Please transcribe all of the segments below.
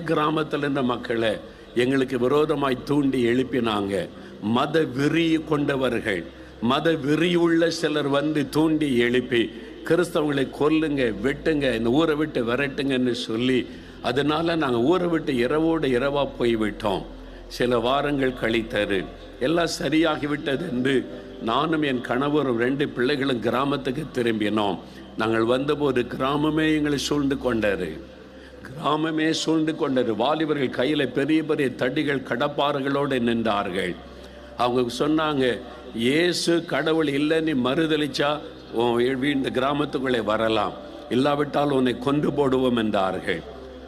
கிராமத்தில் இருந்த மக்களை எங்களுக்கு விரோதமாய் தூண்டி எழுப்பினாங்க. மத வெறி கொண்டவர்கள் மத வெறியுள்ள சிலர் வந்து தூண்டி எழுப்பி கிறிஸ்தவங்களை கொல்லுங்க வெட்டுங்க இந்த ஊரை விட்டு விரட்டுங்கன்னு சொல்லி அதனால் நாங்கள் ஊரை விட்டு இரவோடு இரவாக போய்விட்டோம். சில வாரங்கள் கழித்தாரு எல்லாம் சரியாகிவிட்டது என்று நானும் என் கணவரும் ரெண்டு பிள்ளைகளும் கிராமத்துக்கு திரும்பினோம். நாங்கள் வந்தபோது கிராமமே எங்களை சூழ்ந்து கொண்டாரு கிராமமே சூழ்ந்து கொண்டது. வாலிபர்கள் கையில் பெரிய பெரிய தடிகள் கடப்பாறுகளோடு நின்றார்கள். அவங்க சொன்னாங்க இயேசு கடவுள் இல்லைன்னு மறுதளிச்சா இந்த கிராமத்துக்குள்ளே வரலாம். இல்லாவிட்டால் உன்னை கொண்டு போடுவோம் என்றார்கள்.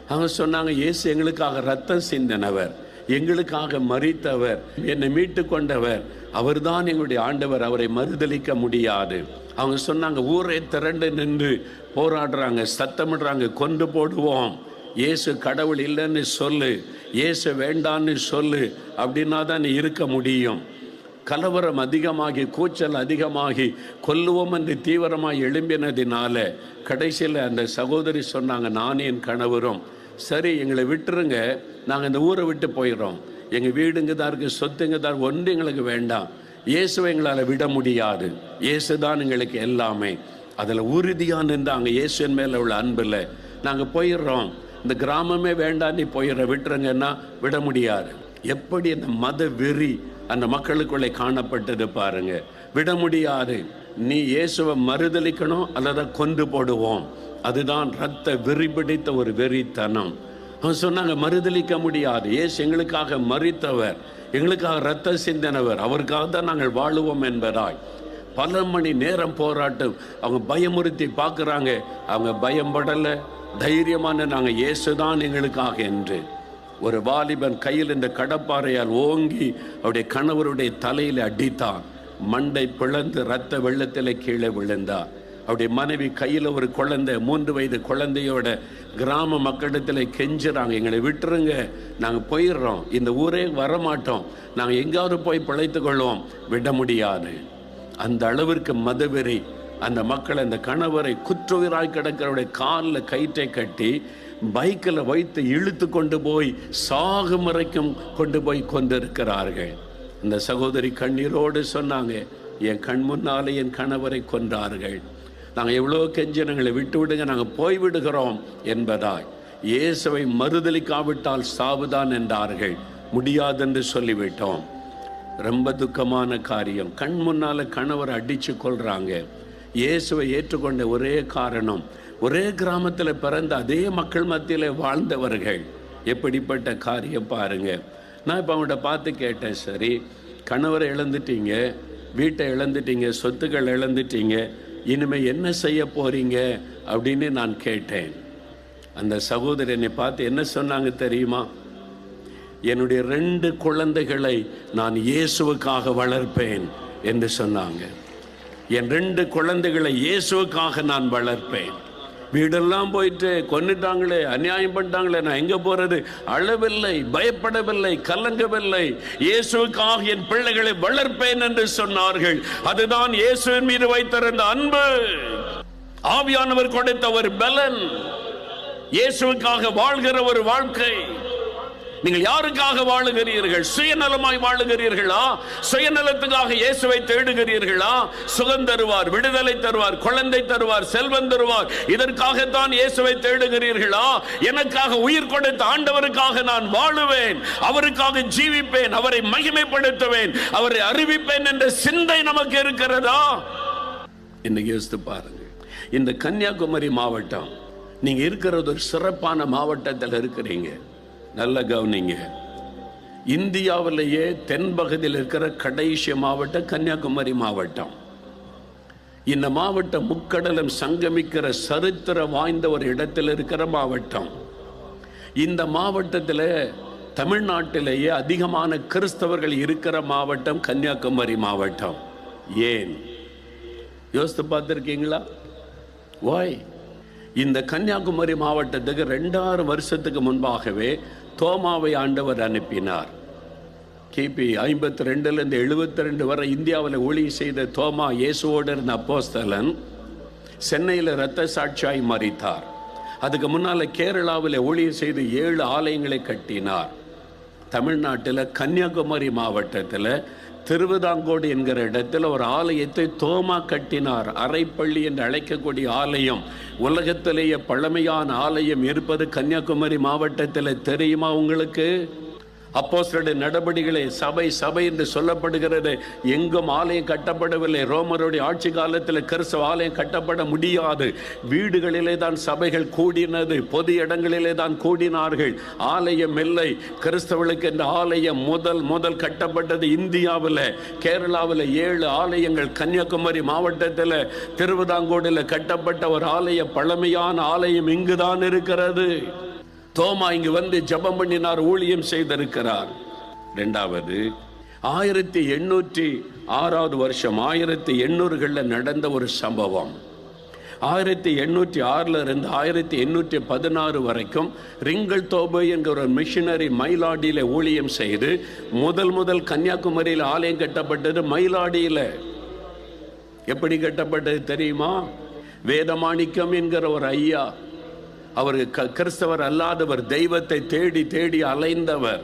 அவங்க சொன்னாங்க இயேசு எங்களுக்காக ரத்தம் சிந்தினவர். எங்களுக்காக மறித்தவர் என்னை மீட்டு கொண்டவர். அவர்தான் எங்களுடைய ஆண்டவர் அவரை மறுதலிக்க முடியாது. அவங்க சொன்னாங்க ஊரை திரண்டு நின்று போராடுறாங்க சத்தமிடுறாங்க கொண்டு போடுவோம். இயேசு கடவுள் இல்லைன்னு சொல்லு இயேசு வேண்டான்னு சொல்லு அப்படின்னா தான் நீ இருக்க முடியும். கலவரம் அதிகமாகி கூச்சல் அதிகமாகி கொல்லுவோம் என்று தீவிரமாக எழும்பினதினால கடைசியில் அந்த சகோதரி சொன்னாங்க நான் என் கணவரும் சரி எங்களை விட்டுருங்க. நாங்கள் இந்த ஊரை விட்டு போயிடுறோம். எங்கள் வீடுங்க தான் இருக்குது சொத்துங்க தான் ஒன்று எங்களுக்கு வேண்டாம். இயேசுவை எங்களால் விட முடியாது. இயேசு தான் எங்களுக்கு எல்லாமே. அதில் உறுதியாக நின்றாங்க. இயேசுவின் மேலே உள்ள அன்பில் நாங்கள் போயிடுறோம். இந்த கிராமமே வேண்டாம் நீ போயிடுற விட்டுருங்கன்னா விட முடியாது. எப்படி அந்த மத வெறி அந்த மக்களுக்குள்ளே காணப்பட்டது பாருங்கள் விட முடியாது நீ இயேசுவை மறுதளிக்கணும் அல்லது கொண்டு போடுவோம். அதுதான் ரத்த வெறி பிடித்த ஒரு வெறித்தனம். அவன் சொன்னாங்க மறுதளிக்க முடியாது. ஏசு எங்களுக்காக மறித்தவர் எங்களுக்காக ரத்த சிந்தனவர். அவருக்காக தான் நாங்கள் வாழுவோம் என்பதாய். பல மணி நேரம் போராட்டம். அவங்க பயமுறுத்தி பார்க்குறாங்க. அவங்க பயம்படலை. தைரியமான நாங்கள் இயேசுதான் எங்களுக்காக என்று. ஒரு வாலிபன் கையில் இந்த கடப்பாறையால் ஓங்கி அவருடைய கணவருடைய தலையில் அடித்தான். மண்டை பிளந்து ரத்த வெள்ளத்தில் கீழே விழுந்தா. அவருடைய மனைவி கையில் ஒரு குழந்தை மூன்று வயது குழந்தையோட கிராம மக்களிடத்தில் கெஞ்சுறாங்க. எங்களை விட்டுருங்க நாங்கள் போயிடுறோம். இந்த ஊரே வரமாட்டோம். நாங்கள் எங்காவது போய் பிழைத்து கொள்வோம். விட முடியாது. அந்த அளவிற்கு மதவெறி அந்த மக்கள் அந்த கணவரை குற்றுயிராய் கிடக்கிறவருடைய காலில் கயிற்றை கட்டி பைக்கில் வைத்து இழுத்து கொண்டு போய் சாகும் வரைக்கும் கொண்டு போய் கொண்டிருக்கிறார்கள். அந்த சகோதரி கண்ணீரோடு சொன்னாங்க என் கண் முன்னாலே என் கணவரை கொன்றார்கள். நாங்கள் எவ்வளோ கெஞ்சினங்களை விட்டு விடுங்க நாங்கள் போய் விடுகிறோம் என்பதாய் இயேசுவை மறுதளிக்காவிட்டால் சாவுதான் என்றார்கள். முடியாதென்று சொல்லிவிட்டோம். ரொம்ப துக்கமான காரியம். கண் முன்னால் கணவர் அடித்து கொள்கிறாங்க இயேசுவை ஏற்றுக்கொண்ட ஒரே காரணம் ஒரே கிராமத்தில் பிறந்த அதே மக்கள் மத்தியில் வாழ்ந்தவர்கள். எப்படிப்பட்ட காரியம் பாருங்கள் நான் இப்போ அவங்கள்ட்ட பார்த்து கேட்டேன் சரி கணவரை இழந்துட்டீங்க வீட்டை இழந்துட்டீங்க சொத்துக்கள் இழந்துட்டீங்க இனிமேல் என்ன செய்ய போகிறீங்க அப்படின்னு நான் கேட்டேன். அந்த சகோதரி என்னை பார்த்து என்ன சொன்னாங்க தெரியுமா? என்னுடைய ரெண்டு குழந்தைகளை நான் இயேசுவுக்காக வளர்ப்பேன் என்று சொன்னாங்க. என் ரெண்டு குழந்தைகளை இயேசுவுக்காக நான் வளர்ப்பேன். வீடெல்லாம் போயிட்டு கொன்னுட்டாங்களே அநியாயம் பண்ணிட்டாங்களே நான் எங்க போறது? அழவில்லை பயப்படவில்லை கலங்கவில்லை. இயேசுவுக்காக என் பிள்ளைகளை வளர்ப்பேன் என்று சொன்னார்கள். அதுதான் இயேசுவின் மீது வைத்திருந்த அன்பு. ஆவியானவர் கொடுத்த ஒரு பலன். இயேசுவுக்காக வாழ்கிற ஒரு வாழ்க்கை. நீங்கள் யாருக்காக வாழுகிறீர்கள்? சுயநலமாய் வாழுகிறீர்களா? சுயநலத்துக்காக இயேசுவை தேடுகிறீர்களா? சுகம் தருவார் விடுதலை தருவார் குழந்தை தருவார் செல்வம் தருவார். இதற்காகத்தான் இயேசுவை தேடுகிறீர்களா? எனக்காக உயிர் கொடுத்த ஆண்டவருக்காக நான் வாழுவேன். அவருக்காக ஜீவிப்பேன். அவரை மகிமைப்படுத்துவேன். அவரை அறிவிப்பேன் என்ற சிந்தை நமக்கு இருக்கிறதா? இன்னைக்கு யோசித்து பாருங்க இந்த கன்னியாகுமரி மாவட்டம் நீங்க இருக்கிறது ஒரு சிறப்பான மாவட்டத்தில் இருக்கிறீங்க. நல்ல கவனிங்க. இந்தியாவிலேயே தென்பகுதியில் இருக்கிற கடைசி மாவட்டம் கன்னியாகுமரி மாவட்டம். இந்த மாவட்டம் முக்கடலும் சங்கமிக்கிற சரித்திரம் வாய்ந்த ஒரு இடத்தில் இருக்கிற மாவட்டம். இந்த மாவட்டத்தில் தமிழ்நாட்டிலேயே அதிகமான கிறிஸ்தவர்கள் இருக்கிற மாவட்டம் கன்னியாகுமரி மாவட்டம். ஏன்? யோசித்து பார்த்துருக்கீங்களா? வாய் இந்த கன்னியாகுமரி மாவட்டத்துக்கு ரெண்டாயிரம் வருஷத்துக்கு முன்பாகவே தோமாவை ஆண்டவர் அனுப்பினார். கிபி ஐம்பத்தி ரெண்டுலேருந்து எழுபத்தி ரெண்டு வரை இந்தியாவில் ஒளி செய்த தோமா இயேசுவோடு இருந்த அப்போஸ்தலன் சென்னையில் இரத்த சாட்சியாய் மறித்தார். அதுக்கு முன்னால கேரளாவில் ஊழியர் செய்து ஏழு ஆலயங்களை கட்டினார். தமிழ்நாட்டில் கன்னியாகுமரி மாவட்டத்தில் திருவிதாங்கோடு என்கிற இடத்தில் ஒரு ஆலயத்தை தோமா கட்டினார். அரைப்பள்ளி என்று அழைக்கக்கூடிய ஆலயம். உலகத்திலேயே பழமையான ஆலயம். இருப்பது கன்னியாகுமரி மாவட்டத்தில் தெரியுமா உங்களுக்கு? அப்போஸ்தலருடைய நடபடிகளை சபை சபை என்று சொல்லப்படுகிறது. எங்கும் ஆலயம் கட்டப்படவில்லை. ரோமருடைய ஆட்சி காலத்தில் கிறிஸ்தவ ஆலயம் கட்டப்பட முடியாது. வீடுகளிலே தான் சபைகள் கூடினது. பொது இடங்களிலே தான் கூடினார்கள். ஆலயம் இல்லை. கிறிஸ்தவர்களுக்கு இந்த ஆலயம் முதல் முதல் கட்டப்பட்டது இந்தியாவில். கேரளாவில் ஏழு ஆலயங்கள். கன்னியாகுமரி மாவட்டத்தில் திருவிதாங்கோடில் கட்டப்பட்ட ஒரு ஆலயம். பழமையான ஆலயம் இங்குதான் இருக்கிறது. தோமா இங்கு வந்து ஜபம் பண்ணினார் ஊழியம் செய்திருக்கிறார். ரெண்டாவது ஆயிரத்தி எண்ணூற்றி ஆறாவது வருஷம் ஆயிரத்தி எண்ணூறுகளில் நடந்த ஒரு சம்பவம். ஆயிரத்தி எண்ணூற்றி ஆறில் இருந்து ஆயிரத்தி எண்ணூற்றி பதினாறு வரைக்கும் ரிங்கல் தோபை என்கிற ஒரு மிஷினரி மயிலாடியில் ஊழியம் செய்து முதல் முதல் கன்னியாகுமரியில் ஆலயம் கட்டப்பட்டது மயிலாடியில். எப்படி கட்டப்பட்டது தெரியுமா? வேதமாணிக்கம் என்கிற ஒரு ஐயா அவர் க- கிறிஸ்தவர் அல்லாதவர் தெய்வத்தை தேடி தேடி அலைந்தவர்.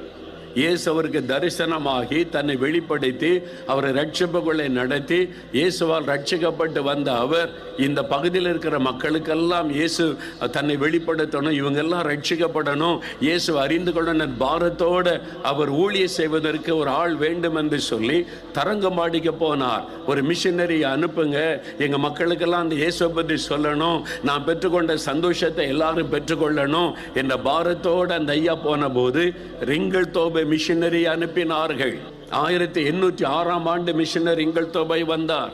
இயேசு அவருக்கு தரிசனமாகி தன்னை வெளிப்படுத்தி அவரை ரட்சிப்புகளை நடத்தி இயேசுவால் ரட்சிக்கப்பட்டு வந்த அவர் இந்த பகுதியில் இருக்கிற மக்களுக்கெல்லாம் இயேசு தன்னை வெளிப்படுத்தணும் இவங்கெல்லாம் ரட்சிக்கப்படணும் இயேசு அறிந்து கொள்ளணும் பாரத்தோட அவர் ஊழிய செய்வதற்கு ஒரு ஆள் வேண்டும் என்று சொல்லி தரங்கம்பாடிக்கு போனார். ஒரு மிஷினரி அனுப்புங்க எங்கள் மக்களுக்கெல்லாம் அந்த இயேசுவை பற்றி சொல்லணும் நான் பெற்றுக்கொண்ட சந்தோஷத்தை எல்லாரும் பெற்றுக்கொள்ளணும் என்ற பாரத்தோடு அந்த ஐயா போன போது ரிங்கல் தோபை மிஷினரி அனுப்பினார்கள். ஆயிரத்தி எண்ணூற்றி ஆறாம் ஆண்டு மிஷினர் ரிங்கல் வந்தார்.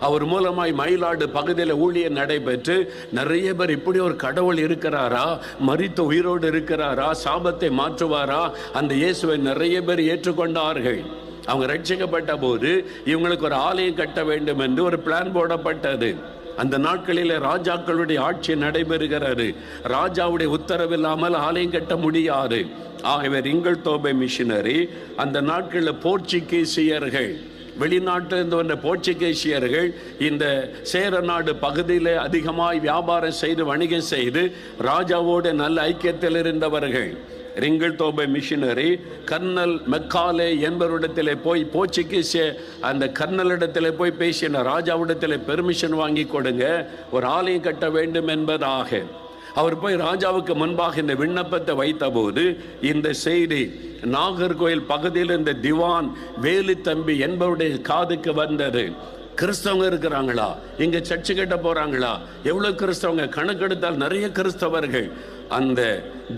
அவர் மூலமாய் மயிலாடு பகுதியில் ஊழியர் நடைபெற்று நிறைய பேர் இப்படி ஒரு கடவுள் இருக்கிறாரா? மறித்த உயிரோடு இருக்கிறாரா? சாபத்தை மாற்றுவாரா? அந்த இயேசுவை நிறைய பேர் ஏற்றுக்கொண்டார்கள். அவங்க ரட்சிக்கப்பட்ட போது இவங்களுக்கு ஒரு ஆலயம் கட்ட வேண்டும் என்று ஒரு பிளான் போடப்பட்டது. அந்த நாட்களில் ராஜாக்களுடைய ஆட்சி நடைபெறுகிறது. ராஜாவுடைய உத்தரவில்லாமல் ஆலயம் கட்ட முடியாது. ஆகவே ரிங்கல் தோபை மிஷினரி அந்த நாட்களில் போர்ச்சுகீசியர்கள் வெளிநாட்டிலிருந்து வந்த போர்ச்சுகீசியர்கள் இந்த சேர நாடு பகுதியில் அதிகமாய் வியாபாரம் செய்து வணிகம் செய்து ராஜாவோடு நல்ல ஐக்கியத்தில் இருந்தவர்கள். Ringeltaube missionary colonel Macaulay என்பவரிடத்தில் போய் போர்ச்சுகீசிய அந்த கர்னலிடத்தில் போய் பேசின ராஜாவிடத்தில் பெர்மிஷன் வாங்கி கொடுங்க ஒரு ஆலயம் கட்ட வேண்டும் என்பதாக. அவர் போய் ராஜாவுக்கு முன்பாக இந்த விண்ணப்பத்தை வைத்தபோது இந்த செய்தி நாகர்கோயில் பகுதியில் இந்த திவான் வேலு தம்பி என்பவருடைய காதுக்கு வந்தது. கிறிஸ்தவங்க இருக்கிறாங்களா? இங்க சர்ச்சு கட்ட போறாங்களா? எவ்வளோ கிறிஸ்தவங்க? கணக்கெடுத்தால் நிறைய கிறிஸ்தவர்கள். அந்த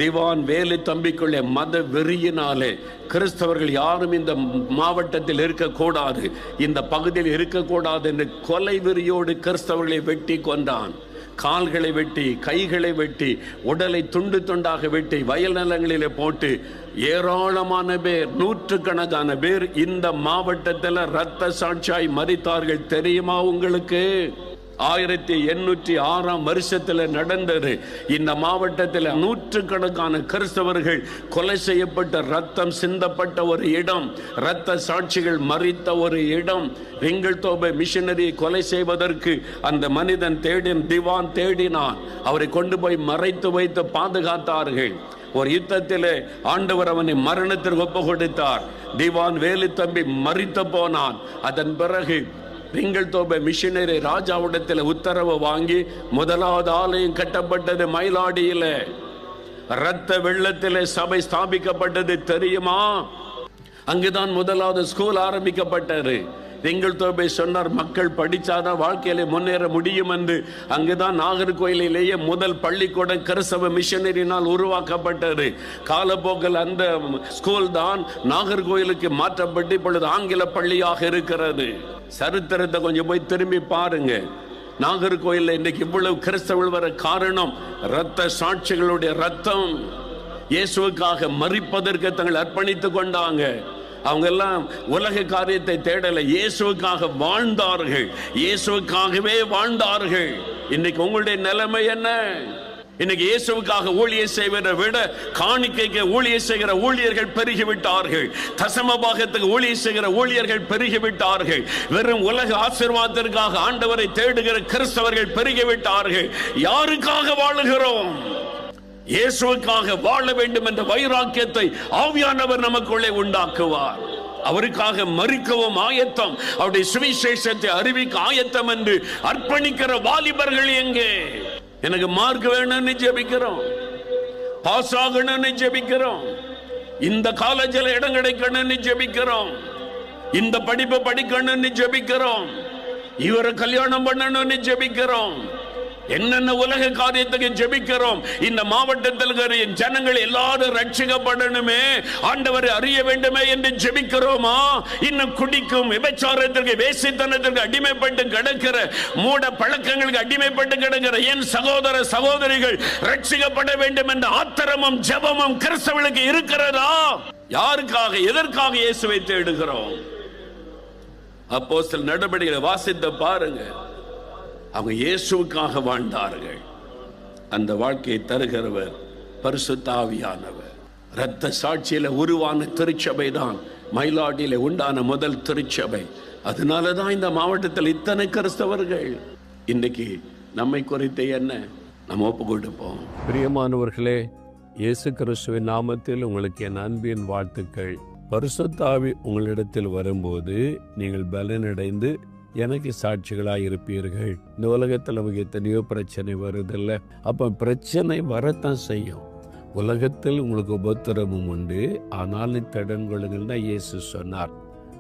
திவான் வேலு தம்பிக்குள்ளே மத வெறியினாலே கிறிஸ்தவர்கள் யாரும் இந்த மாவட்டத்தில் இருக்கக்கூடாது. இந்த பகுதியில் இருக்கக்கூடாது என்று கொலை வெறியோடு கிறிஸ்தவர்களை வெட்டி கொண்டான் கால்களை வெட்டி கைகளை வெட்டி உடலை துண்டு துண்டாக வெட்டி வயல் நிலங்களிலே போட்டு ஏராளமான பேர் நூற்றுக்கணக்கான பேர் இந்த மாவட்டத்தில் ரத்த சாட்சியாய் மறித்தார்கள் தெரியுமா உங்களுக்கு? ஆயிரத்தி எண்ணூற்றி ஆறாம் வருஷத்தில் நடந்தது. இந்த மாவட்டத்தில் நூற்றுக்கணக்கான கிறிஸ்தவர்கள் கொலை செய்யப்பட்ட ரத்தம் சிந்தப்பட்ட ஒரு இடம் ரத்த சாட்சிகள் மறித்த ஒரு இடம். ரிங்கல் தோபை கொலை செய்வதற்கு அந்த மனிதன் தேடின் திவான் தேடினான். அவரை கொண்டு போய் மறைத்து வைத்து பாதுகாத்தார்கள். ஒரு யுத்தத்திலே ஆண்டவர் அவனை மரணத்திற்கு ஒப்பு கொடுத்தார் திவான் வேலு தம்பி மறித்து போனான். அதன் பிறகு ரிங்கல் தோபை மிஷினரி ராஜாவிடத்தில் உத்தரவு வாங்கி முதலாவது ஆலயம் கட்டப்பட்டது மயிலாடியில். இரத்த வெள்ளத்தில் சபை ஸ்தாபிக்கப்பட்டது தெரியுமா? அங்குதான் முதலாவது ஸ்கூல் ஆரம்பிக்கப்பட்டது. எங்கள் தோபை சொன்னார் மக்கள் படித்தாதான் வாழ்க்கையில முன்னேற முடியும் என்று. அங்குதான் நாகர்கோயிலிலேயே முதல் பள்ளிக்கூடம் கிறிஸ்தவ மிஷனரினால் உருவாக்கப்பட்டது. காலப்போக்கில் அந்த ஸ்கூல் தான் நாகர்கோயிலுக்கு மாற்றப்பட்டு இப்பொழுது ஆங்கில பள்ளியாக இருக்கிறது. சரித்திரத்தை கொஞ்சம் போய் திரும்பி பாருங்க. நாகர்கோயிலில் இன்னைக்கு இவ்வளவு கிறிஸ்தவர்கள் வர காரணம் இரத்த சாட்சிகளுடைய ரத்தம் இயேசுவுக்காக மறிப்பதற்கு தங்கள் அர்ப்பணித்துக் கொண்டாங்க. அவங்க எல்லாம் உலக காரியத்தை தேடல. இயேசுவுக்காக வாழ்ந்தார்கள். இயேசுவுக்காகவே வாழ்ந்தார்கள். இன்னைக்கு உங்களுடைய நிலைமை என்ன? இன்னைக்கு இயேசுவுக்காக ஊழியர் செய்வதை விட காணிக்கைக்கு ஊழியர் செய்கிற ஊழியர்கள் பெருகிவிட்டார்கள். தசம பாகத்துக்கு ஊழியர் செய்கிற ஊழியர்கள் பெருகிவிட்டார்கள். வெறும் உலக ஆசீர்வாதத்திற்காக ஆண்டவரை தேடுகிற கிறிஸ்தவர்கள் பெருகிவிட்டார்கள். யாருக்காக வாழுகிறோம்? இயேசுக்காக வாழ வேண்டும் என்ற வைராக்கியத்தை ஆவியானவர் நமக்குள்ளே உண்டாக்குவார். அவருக்காக மறுக்கவும் ஆயத்தம். அவருடைய சுவிசேஷத்தை அறிவிக்க ஆயத்தம் என்று அர்ப்பணிக்கிற வாலிபர்கள் எங்கே? எனக்கு மார்க் வேணும்னு ஜெபிக்கிறோம். பாஸ் ஆகணும்னு ஜெபிக்கிறோம். இந்த காலேஜில் இடம் கிடைக்கணும்னு ஜெபிக்கிறோம். இந்த படிப்பு படிக்கணும்னு ஜெபிக்கிறோம். இவரை கல்யாணம் பண்ணணும்னு ஜெபிக்கிறோம். என்னென்ன உலக காரியத்துக்கு ஜெபிக்கிறோம்? இந்த மாவட்டத்தில் இருக்கிற என் ஜனங்கள் எல்லாரும் ரட்சிக்கப்படணுமே. ஆண்டவரை அறிய வேண்டுமே என்று ஜெபிக்கிறோமா? இன்னும் குடிக்கும் விபச்சாரத்திற்கு வேசித்தனத்திற்கு அடிமைப்பட்டு கிடக்கிற மூட பழக்கங்களுக்கு அடிமைப்பட்டு கிடக்கிற என் சகோதர சகோதரிகள் ரட்சிக்கப்பட வேண்டும் என்ற ஆத்திரமும் ஜெபமும் கிறிஸ்தவர்களுக்கு இருக்கிறதா? யாருக்காக எதற்காக இயேசுவை தேடுகிறோம்? அப்போ சில நடவடிக்கைகளை வாசித்து பாருங்க. அவங்க இயேசுக்காக வாழ்ந்தார்கள். அந்த வாழ்க்கையை தருகிறவர் பரிசுத்தாவியானவர் இரத்த சாட்சியில் உருவான திருச்சபை தான் மயிலாட்டியில் உண்டான முதல் திருச்சபை. அதனால தான் இந்த மாவட்டத்தில் இத்தனை கிறிஸ்தவர்கள். இன்னைக்கு நம்மை குறித்து என்ன? நம்ம ஒப்பு கொடுப்போம். பிரியமானவர்களே இயேசு கிறிஸ்துவின் நாமத்தில் உங்களுக்கு என் அன்பின் வாழ்த்துக்கள். பரிசுத்தாவி உங்களிடத்தில் வரும்போது நீங்கள் பலனடைந்து எனக்கு சாட்சிகளாக இருப்பீர்கள் இந்த உலகத்தில் நமக்கு எத்தனையோ பிரச்சனை வருதில்ல. அப்போ பிரச்சனை வரத்தான் செய்யும். உலகத்தில் உங்களுக்கு உபத்திரமும் உண்டு. ஆனாலும் தடங்கொள்ளுங்கள் தான் இயேசு சொன்னார்.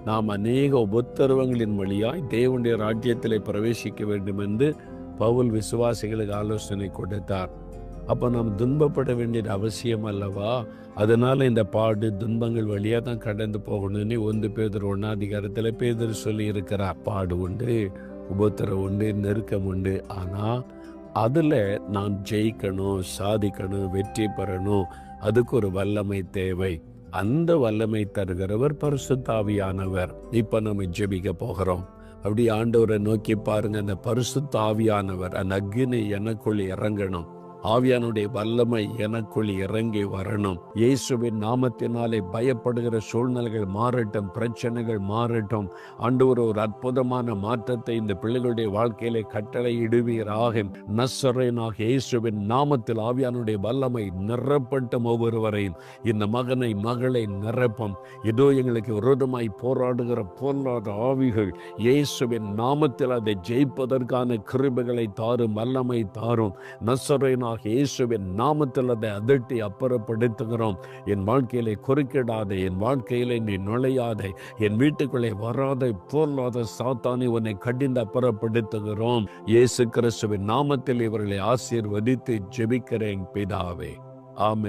நாம் அநேக உபத்திரவங்களின் வழியாய் தேவனுடைய ராஜ்யத்தில் பிரவேசிக்க வேண்டும் என்று பவுல் விசுவாசிகளுக்கு ஆலோசனை கொடுத்தார். அப்போ நாம் துன்பப்பட வேண்டியது அவசியம் அல்லவா? அதனால் இந்த பாடு துன்பங்கள் வழியாக தான் கடந்து போகணும்னு ஒன்று பேதர் ஒன்னாதிகாரத்தில் பேதர் சொல்லி இருக்கிறார். பாடு உண்டு உபத்திரம் உண்டு நெருக்கம் உண்டு. ஆனால் அதில் நான் ஜெயிக்கணும் சாதிக்கணும் வெற்றி பெறணும். அதுக்கு ஒரு வல்லமை தேவை. அந்த வல்லமை தருகிறவர் பரிசுத்தாவியானவர். இப்போ நம்ம ஜெபிக்க போகிறோம். அப்படி ஆண்டவரை நோக்கி பாருங்க அந்த பரிசுத்தாவியானவர் அந்த அக்னி எனக்குள் இறங்கணும். ஆவியானுடைய வல்லமை எனக்குள் இறங்கி வரணும். இயேசுவின் நாமத்தினாலே பயப்படுகிற சூழ்நிலைகள் மாறட்டும் பிரச்சனைகள் மாறட்டும். ஆண்டவர் ஒரு அற்புதமான மாற்றத்தை இந்த பிள்ளைகளுடைய வாழ்க்கையிலே கட்டளை இடுவீராக நசரேனாக இயேசுவின் நாமத்தில் ஆவியானுடைய வல்லமை நிரப்பட்டும் ஒவ்வொருவரையும். இந்த மகனை மகளை நிரப்பும். இதோ எங்களுக்கு விரோதமாய் போராடுகிற போராட ஆவிகள் இயேசுவின் நாமத்தில் அதை ஜெயிப்பதற்கான கிருபைகளை தாரும் வல்லமை தாரும். நசரேனாக இயேசுவின் நாமத்தில் அதை அதட்டி அப்புறப்படுத்துகிறோம். என் வாழ்க்கையிலே குறுக்கிடாதே என் வாழ்க்கையிலே நீ நுழையாதே என் வீட்டுக்குள்ளே வராத போர்லாத சாத்தானி உன்னை கடிந்து அப்புறப்படுத்துகிறோம். இயேசு கிறிஸ்துவின் நாமத்தில் இவர்களை ஆசீர்வதித்து ஜெபிக்கிறேன் பிதாவே. ஆமே